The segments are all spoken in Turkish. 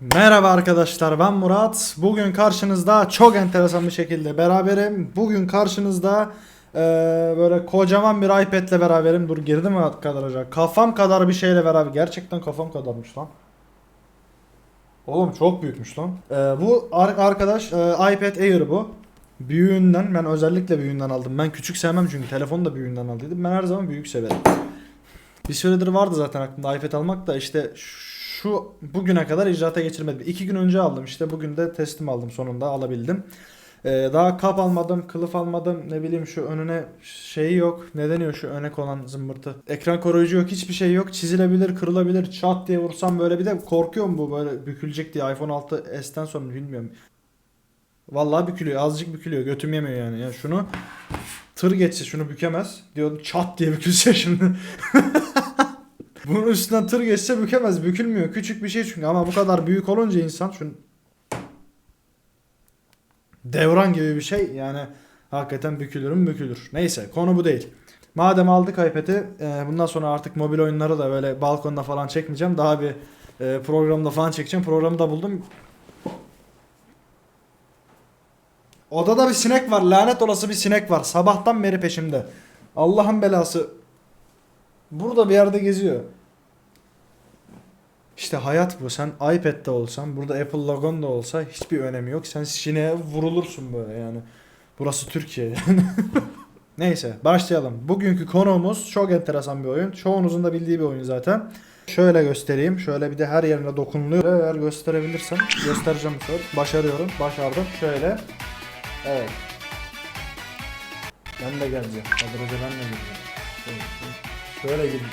Merhaba arkadaşlar ben Murat. Bugün karşınızda çok enteresan bir şekilde beraberim. Bugün karşınızda eee, böyle kocaman bir iPad'le beraberim. Dur girdi mi kadaracak? Kafam kadar bir şeyle beraber. Gerçekten kafam kadarmış lan. Oğlum çok büyükmüş lan. Eee, bu ar- arkadaş eee, iPad Air bu. Büyüğünden ben özellikle büyüğünden aldım. Ben küçük sevmem çünkü telefonu da büyüğünden aldıydım. Ben her zaman büyük severim. Bir süredir vardı zaten aklımda iPad almak da işte şu bugüne kadar icraata geçirmedim. İki gün önce aldım işte bugün de teslim aldım sonunda alabildim. Ee, daha kap almadım, kılıf almadım, ne bileyim şu önüne şeyi yok. Ne deniyor şu öne konan zımbırtı? Ekran koruyucu yok, hiçbir şey yok. Çizilebilir, kırılabilir, çat diye vursam böyle bir de korkuyorum bu böyle bükülecek diye iPhone 6 S'ten sonra bilmiyorum. Vallahi bükülüyor, azıcık bükülüyor, götüm yemiyor yani. Ya şunu tır geçse şunu bükemez. Diyordum çat diye bükülse şimdi. Bunun üstünden tır geçse bükemez. Bükülmüyor. Küçük bir şey çünkü ama bu kadar büyük olunca insan şun devran gibi bir şey yani hakikaten bükülür mü bükülür. Neyse konu bu değil. Madem aldık iPad'i e, bundan sonra artık mobil oyunları da böyle balkonda falan çekmeyeceğim. Daha bir e, programda falan çekeceğim. Programı da buldum. Odada bir sinek var. Lanet olası bir sinek var. Sabahtan beri peşimde. Allah'ın belası. Burada bir yerde geziyor. İşte hayat bu. Sen iPad'de olsan, burada Apple logon da olsa hiçbir önemi yok. Sen sineğe vurulursun böyle yani. Burası Türkiye yani. Neyse başlayalım. Bugünkü konuğumuz çok enteresan bir oyun. Çoğunuzun da bildiği bir oyun zaten. Şöyle göstereyim. Şöyle bir de her yerine dokunuluyor. Eğer gösterebilirsem göstereceğim bu sefer. Başarıyorum. Başardım. Şöyle. Evet. Ben de geleceğim. Kadir Hoca ben de geleceğim. Şöyle, gidin.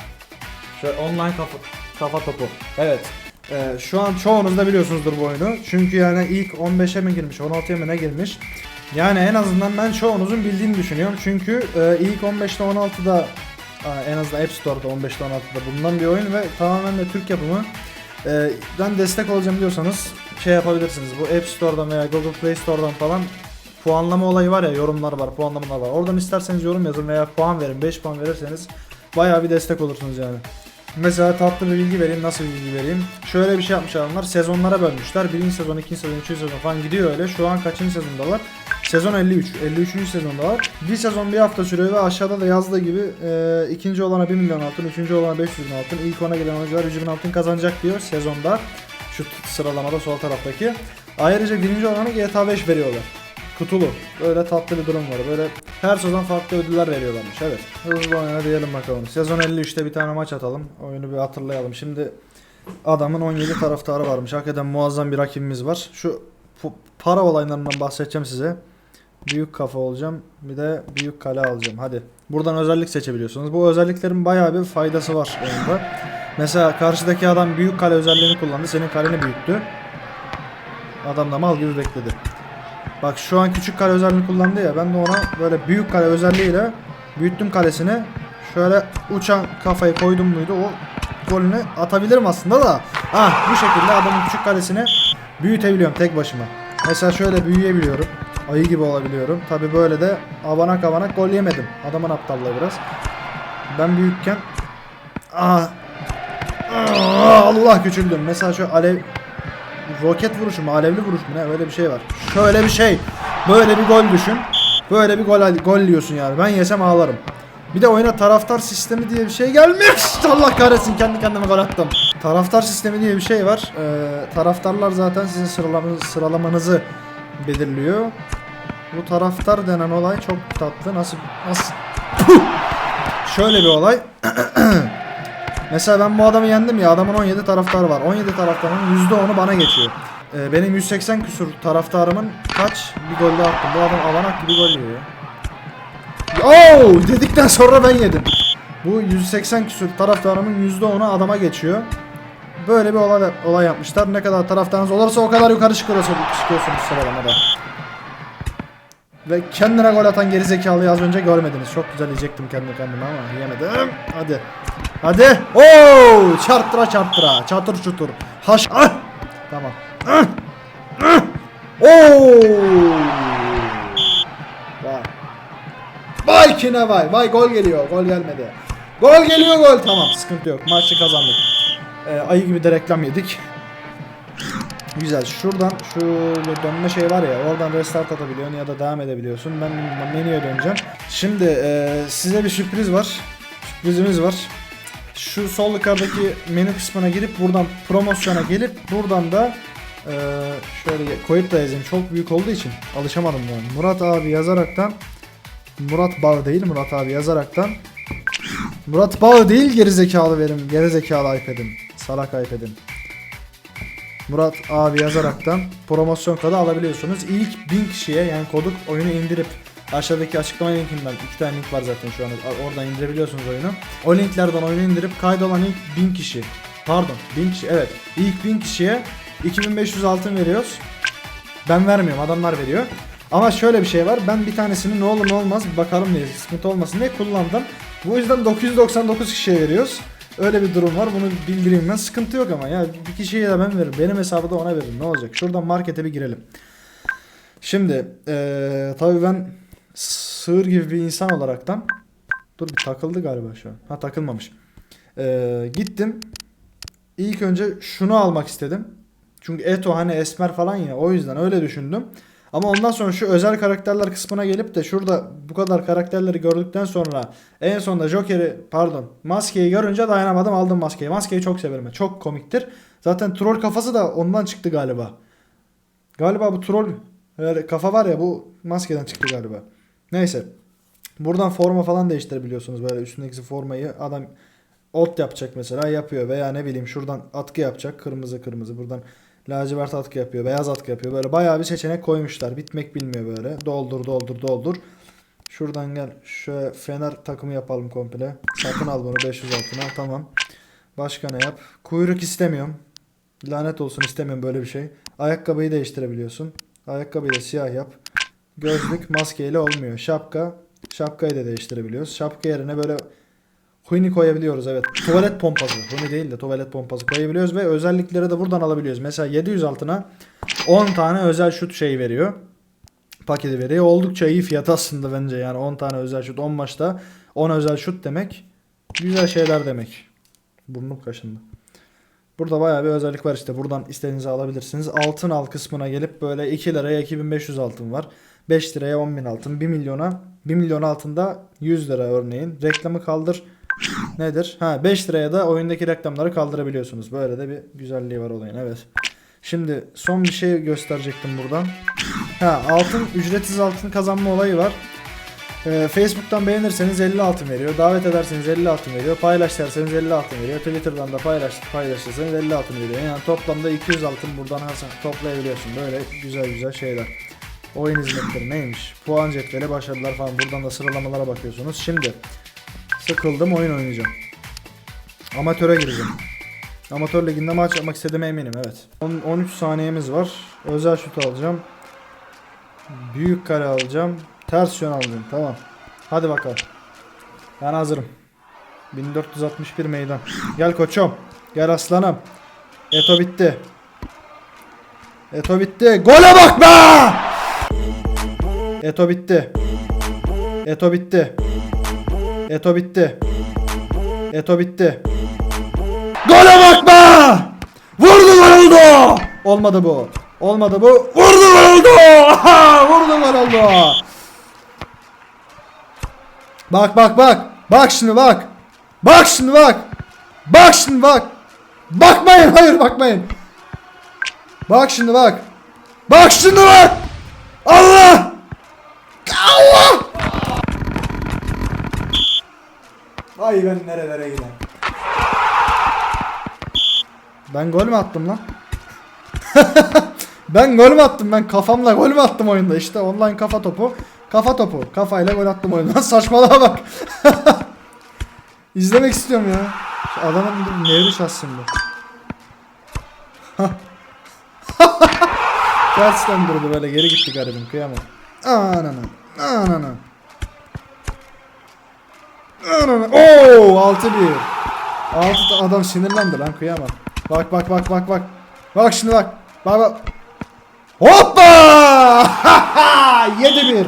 Şöyle online kafa, kafa topu. Evet. Ee, şu an çoğunuz da biliyorsunuzdur bu oyunu. Çünkü yani ilk 15'e mi girmiş, 16'ya mı ne girmiş. Yani en azından ben çoğunuzun bildiğini düşünüyorum. Çünkü e, ilk 15'te 16'da e, en azından App Store'da 15'te 16'da bulunan bir oyun ve tamamen de Türk yapımı. E, ben destek olacağım diyorsanız şey yapabilirsiniz. Bu App Store'dan veya Google Play Store'dan falan puanlama olayı var ya yorumlar var, puanlamalar var. Oradan isterseniz yorum yazın veya puan verin. 5 puan verirseniz bayağı bir destek olursunuz yani. Mesela tatlı bir bilgi vereyim. Nasıl bilgi vereyim? Şöyle bir şey yapmış adamlar. Sezonlara bölmüşler. Birinci sezon, ikinci sezon, üçüncü sezon falan gidiyor öyle. Şu an kaçıncı sezondalar? Sezon 53. 53. sezondalar. Bir sezon bir hafta sürüyor ve aşağıda da yazdığı gibi e, ikinci olana 1 milyon altın, üçüncü olana 500 bin altın, ilk ona gelen oyuncular 100 bin altın kazanacak diyor sezonda. Şu sıralamada sol taraftaki. Ayrıca birinci olana GTA 5 veriyorlar. Kutulu. Böyle tatlı bir durum var. Böyle her sezon farklı ödüller veriyorlarmış. Evet. Hızlı oyna diyelim bakalım. Sezon 53'te bir tane maç atalım. Oyunu bir hatırlayalım. Şimdi adamın 17 taraftarı varmış. Hakikaten muazzam bir rakibimiz var. Şu para olaylarından bahsedeceğim size. Büyük kafa olacağım. Bir de büyük kale alacağım. Hadi. Buradan özellik seçebiliyorsunuz. Bu özelliklerin bayağı bir faydası var oyunda. Mesela karşıdaki adam büyük kale özelliğini kullandı. Senin kaleni büyüttü. Adam da mal gibi bekledi. Bak şu an küçük kale özelliğini kullandı ya ben de ona böyle büyük kale özelliğiyle büyüttüm kalesini. Şöyle uçan kafayı koydum muydu o golünü atabilirim aslında da. Ah bu şekilde adamın küçük kalesini büyütebiliyorum tek başıma. Mesela şöyle büyüyebiliyorum. Ayı gibi olabiliyorum. Tabi böyle de avanak avanak gol yemedim. Adamın aptallığı biraz. Ben büyükken ah, ah Allah küçüldüm. Mesela şu alev roket vuruşu mu, alevli vuruş mu ne öyle bir şey var. Şöyle bir şey. Böyle bir gol düşün. Böyle bir gol gol yiyorsun yani. Ben yesem ağlarım. Bir de oyuna taraftar sistemi diye bir şey gelmiş. Allah kahretsin kendi kendime gol attım. Taraftar sistemi diye bir şey var. Ee, taraftarlar zaten sizin sıralamanız, sıralamanızı belirliyor. Bu taraftar denen olay çok tatlı. Nasıl nasıl! Şöyle bir olay. Mesela ben bu adamı yendim ya adamın 17 taraftarı var. 17 taraftarın %10'u bana geçiyor. Ee, benim 180 küsur taraftarımın kaç bir gol daha attım. Bu adam avanak gibi gol yiyor. Oo dedikten sonra ben yedim. Bu 180 küsur taraftarımın %10'u adama geçiyor. Böyle bir olay, olay yapmışlar. Ne kadar taraftarınız olursa o kadar yukarı çıkıyorsunuz, çıkıyorsunuz sıralamada. Ve kendine gol atan gerizekalıyı az önce görmediniz. Çok güzel yiyecektim kendi kendime ama yiyemedim. Hadi. Hadi. Oo! Çarptıra çarptıra. Çatır çutur. Haş. Ah! Tamam. Ah! Ah! Oo! Vay. Vay kine vay. Vay gol geliyor. Gol gelmedi. Gol geliyor gol. Tamam sıkıntı yok. Maçı kazandık. Ee, ayı gibi de reklam yedik. Güzel. Şuradan şu dönme şey var ya oradan restart atabiliyorsun ya da devam edebiliyorsun. Ben menüye döneceğim. Şimdi e, size bir sürpriz var. Sürprizimiz var. Şu sol yukarıdaki menü kısmına girip buradan promosyona gelip buradan da e, şöyle koyup da yazayım. Çok büyük olduğu için alışamadım yani. Murat abi yazaraktan Murat Bağ değil Murat abi yazaraktan Murat Bağ değil gerizekalı verim gerizekalı iPad'im salak iPad'im Murat abi yazaraktan promosyon kodu alabiliyorsunuz. İlk 1000 kişiye yani koduk oyunu indirip aşağıdaki açıklama linkinden iki tane link var zaten şu an oradan indirebiliyorsunuz oyunu. O linklerden oyunu indirip kaydolan ilk 1000 kişi pardon 1000 kişi evet ilk 1000 kişiye 2500 altın veriyoruz. Ben vermiyorum adamlar veriyor. Ama şöyle bir şey var ben bir tanesini ne olur ne olmaz bir bakalım diye sıkıntı olmasın diye kullandım. Bu yüzden 999 kişiye veriyoruz. Öyle bir durum var. Bunu bildireyim ben. Sıkıntı yok ama ya bir kişiye de ben veririm. Benim hesabı da ona veririm. Ne olacak? Şuradan markete bir girelim. Şimdi eee tabii ben sığır gibi bir insan olaraktan dur bir takıldı galiba şu an. Ha takılmamış. Eee, gittim. İlk önce şunu almak istedim. Çünkü Eto hani esmer falan ya o yüzden öyle düşündüm. Ama ondan sonra şu özel karakterler kısmına gelip de şurada bu kadar karakterleri gördükten sonra en sonunda Joker'i pardon maskeyi görünce dayanamadım aldım maskeyi. Maskeyi çok severim. Çok komiktir. Zaten troll kafası da ondan çıktı galiba. Galiba bu troll öyle kafa var ya bu maskeden çıktı galiba. Neyse. Buradan forma falan değiştirebiliyorsunuz böyle üstündeki formayı. Adam ot yapacak mesela yapıyor veya ne bileyim şuradan atkı yapacak kırmızı kırmızı buradan lacivert atkı yapıyor beyaz atkı yapıyor. Böyle bayağı bir seçenek koymuşlar. Bitmek bilmiyor böyle. Doldur doldur doldur. Şuradan gel şöyle fener takımı yapalım komple. Satın al bunu 500 altına. Tamam. Başka ne yap? Kuyruk istemiyorum. Lanet olsun istemiyorum böyle bir şey. Ayakkabıyı değiştirebiliyorsun. Ayakkabıyı da siyah yap gözlük maskeyle olmuyor şapka şapkayı da değiştirebiliyoruz şapka yerine böyle Huni koyabiliyoruz evet. Tuvalet pompası. Huni değil de tuvalet pompası koyabiliyoruz ve özellikleri de buradan alabiliyoruz. Mesela 700 altına 10 tane özel şut şey veriyor. Paketi veriyor. Oldukça iyi fiyat aslında bence yani 10 tane özel şut 10 maçta 10 özel şut demek. Güzel şeyler demek. Burnum kaşındı. Burada bayağı bir özellik var işte. Buradan istediğinizi alabilirsiniz. Altın al kısmına gelip böyle 2 liraya 2500 altın var. 5 liraya 10.000 altın. 1 milyona 1 milyon altında 100 lira örneğin. Reklamı kaldır. Nedir? Ha 5 liraya da oyundaki reklamları kaldırabiliyorsunuz. Böyle de bir güzelliği var olayın. Evet. Şimdi son bir şey gösterecektim buradan. Ha altın ücretsiz altın kazanma olayı var. Ee, Facebook'tan beğenirseniz 50 altın veriyor. Davet ederseniz 50 altın veriyor. Paylaş derseniz 50 altın veriyor. Twitter'dan da paylaş paylaşırsanız 50 altın veriyor. Yani toplamda 200 altın buradan Hasan toplayabiliyorsun. Böyle güzel güzel şeyler. Oyun hizmetleri neymiş? Puan cetveli başarılar falan. Buradan da sıralamalara bakıyorsunuz. Şimdi Sıkıldım oyun oynayacağım. Amatöre gireceğim. Amatör liginde maç yapmak istediğime eminim evet. 10 13 saniyemiz var. Özel şut alacağım. Büyük kare alacağım. Ters yön alacağım. Tamam. Hadi bakalım. Ben hazırım. 1461 meydan. Gel koçum. Gel aslanım. Eto bitti. Eto bitti. Gole bak be! Eto bitti. Eto bitti. Eto bitti. Eto bitti. Gole bak be! Vurdu oldu! Olmadı bu. Olmadı bu. Vurdu! Aha! Vurdu oldu! Bak bak bak. Bak şimdi bak. Bak şimdi bak. Bak şimdi bak. Bakmayın hayır bakmayın. Bak şimdi bak. Bak şimdi bak. Allah! Allah! Ay ben nerelere gidem. Ben gol mü attım lan? ben gol mü attım? Ben kafamla gol mü attım oyunda? İşte online kafa topu. Kafa topu. Kafayla gol attım oyunda. Saçmalığa bak. İzlemek istiyorum ya. Şu adamın nevri şahsım bu. Gerçekten durdu böyle geri gitti garibim kıyamam. Anana. Anana. Anana. Oo 6-1. 6 adam sinirlendi lan kıyamam. Bak bak bak bak bak. Bak şimdi bak. Bak bak. Hoppa! 7-1.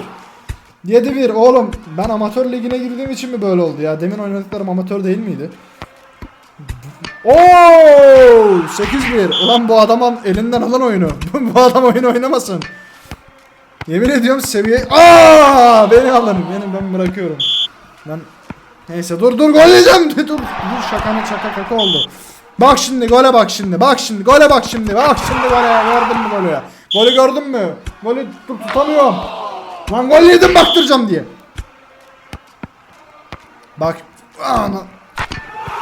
7-1 oğlum ben amatör ligine girdiğim için mi böyle oldu ya? Demin oynadıklarım amatör değil miydi? Oo 8-1. Ulan bu adamın elinden alın oyunu. bu adam oyunu oynamasın. Yemin ediyorum seviye... Aa beni alın. Beni ben bırakıyorum. Ben Neyse dur dur gol yiyeceğim. Dur dur şakanın şaka kaka oldu. Bak şimdi gole bak şimdi. Bak şimdi gole bak şimdi. Bak şimdi gole. Gördün mü golü ya? Golü gördün mü? Golü tut- tutamıyorum. Lan gol baktıracağım diye. Bak. Ana.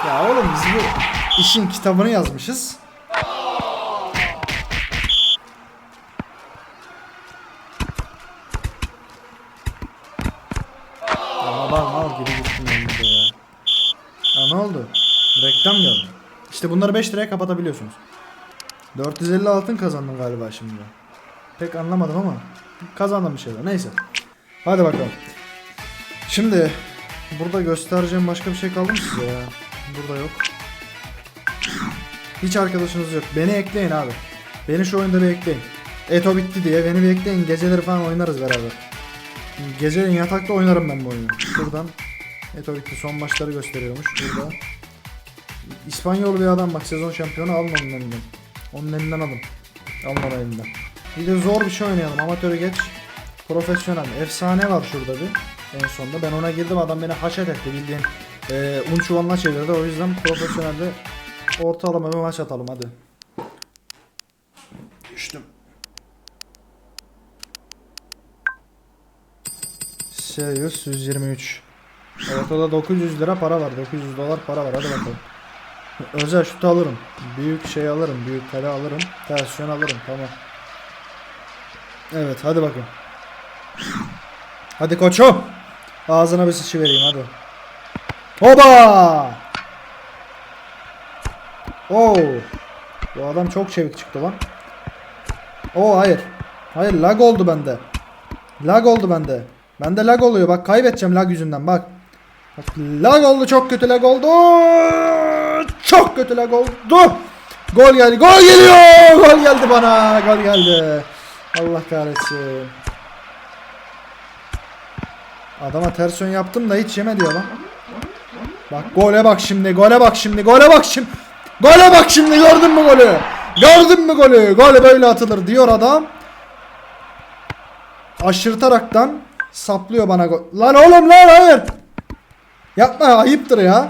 Ya oğlum biz bu işin kitabını yazmışız. Ne oldu? Reklam geldi. İşte bunları 5 liraya kapatabiliyorsunuz. 450 altın kazandım galiba şimdi. Pek anlamadım ama kazandım bir şeyler. Neyse. Hadi bakalım. Şimdi burada göstereceğim başka bir şey kaldı mı size ya? Burada yok. Hiç arkadaşınız yok. Beni ekleyin abi. Beni şu oyunda bir ekleyin. Eto bitti diye beni bir ekleyin. Geceleri falan oynarız beraber. Geceleri yatakta oynarım ben bu oyunu. Şuradan Eto bitti son maçları gösteriyormuş. Burada İspanyol bir adam bak sezon şampiyonu alın onun elinden. Onun elinden alın. Alın onun elinden. Bir de zor bir şey oynayalım. Amatörü geç. Profesyonel. Efsane var şurada bir. En sonunda. Ben ona girdim adam beni haşet etti bildiğin. E, un çuvalına çevirdi. O yüzden profesyonelde ortalama bir maç atalım hadi. Düştüm. Serious 123. Ortada 900 lira para var. 900 dolar para var. Hadi bakalım. Özel şut alırım. Büyük şey alırım. Büyük kale alırım. Tersiyon alırım. Tamam. Evet hadi bakın. Hadi koçum. Ağzına bir sıçı vereyim hadi. Hoba! Oo. Bu adam çok çevik çıktı lan. Oo hayır. Hayır lag oldu bende. Lag oldu bende. Bende lag oluyor bak kaybedeceğim lag yüzünden bak. Bak lag oldu çok kötü lag oldu. Çok kötü lag oldu. Gol geldi. Gol geliyor. Gol geldi bana. Gol geldi. Allah kahretsin. Adama ters yön yaptım da hiç yemedi ya lan. Bak gole bak şimdi. Gole bak şimdi. Gole bak şimdi. Gole bak şimdi. Gördün mü golü? Gördün mü golü? Gol böyle atılır diyor adam. Aşırtaraktan saplıyor bana gol. Lan oğlum lan hayır. Yapma ayıptır ya.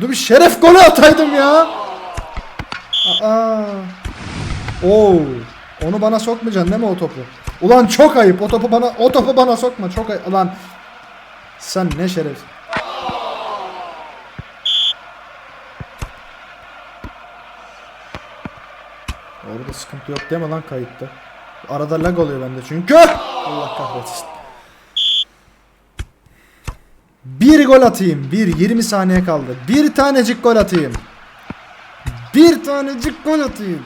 Dur bir şeref golü ataydım ya. Aa. Oo. Onu bana sokmayacaksın değil mi o topu? Ulan çok ayıp. O topu bana o topu bana sokma. Çok ayıp. Ulan sen ne şeref. Orada sıkıntı yok değil mi lan kayıtta? Arada lag oluyor bende çünkü. Allah kahretsin. Bir gol atayım. Bir 20 saniye kaldı. Bir tanecik gol atayım. Bir tanecik gol atayım.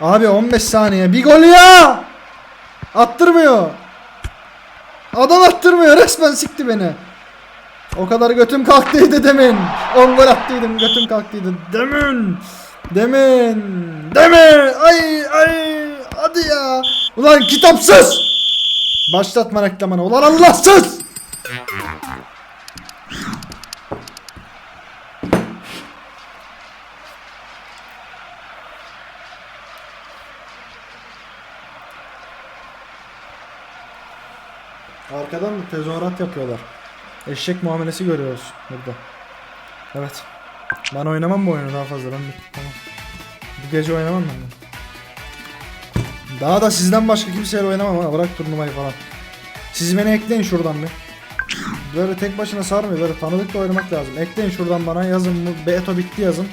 Abi 15 saniye. Bir gol ya. Attırmıyor. Adam attırmıyor. Resmen sikti beni. O kadar götüm kalktıydı demin. 10 gol attıydım götüm kalktıydı. Demin. Demin. Demin. Ay ay. Hadi ya. Ulan kitapsız. Başlatma reklamını. Ulan Allahsız. Arkadan da tezahürat yapıyorlar. Eşek muamelesi görüyoruz burada. Evet. Ben oynamam bu oyunu daha fazla. Ben tamam. Bu gece oynamam ben. Daha da sizden başka kimseyle oynamam ha. Bırak turnuvayı falan. Siz beni ekleyin şuradan bir. Böyle tek başına sarmıyor. Böyle tanıdıkla oynamak lazım. Ekleyin şuradan bana. Yazın. Beto bitti yazın.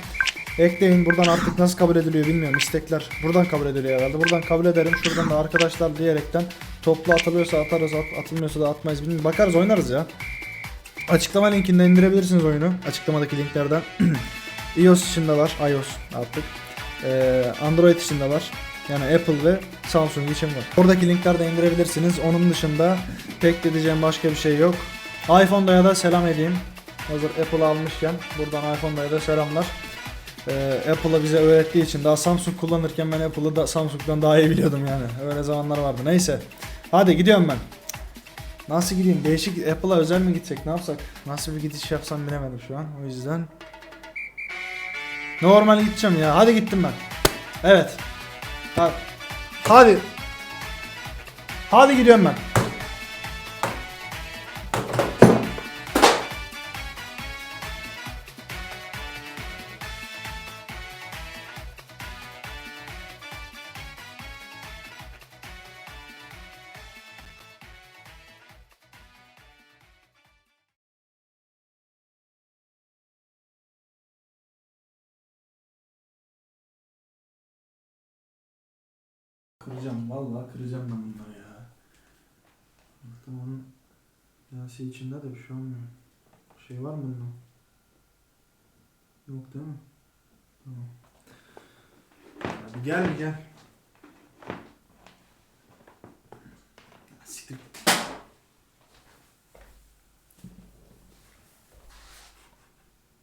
Ekleyin. Buradan artık nasıl kabul ediliyor bilmiyorum. İstekler buradan kabul ediliyor herhalde. Buradan kabul ederim. Şuradan da arkadaşlar diyerekten toplu atılıyorsa atarız. At, atılmıyorsa da atmayız. Bilmiyorum. Bakarız oynarız ya. Açıklama linkinden indirebilirsiniz oyunu. Açıklamadaki linklerden. iOS için de var. iOS artık. Ee, Android için de var. Yani Apple ve Samsung için var. Oradaki linklerden indirebilirsiniz. Onun dışında pek de diyeceğim başka bir şey yok. iPhone'da da selam edeyim. Hazır Apple almışken buradan iPhone'da da selamlar. Ee, Apple'ı bize öğrettiği için daha Samsung kullanırken ben Apple'ı da Samsung'dan daha iyi biliyordum yani. Öyle zamanlar vardı. Neyse. Hadi gidiyorum ben. Nasıl gideyim? Değişik Apple'a özel mi gitsek? Ne yapsak? Nasıl bir gidiş yapsam bilemedim şu an. O yüzden normal gideceğim ya. Hadi gittim ben. Evet. Hadi. Hadi. Hadi gidiyorum ben. Kıracağım vallahi kıracağım ben bunları ya. Baktım onun yası içinde de bir şey olmuyor. Şey var mı bunda? Yok değil mi? Tamam. Hadi gel gel.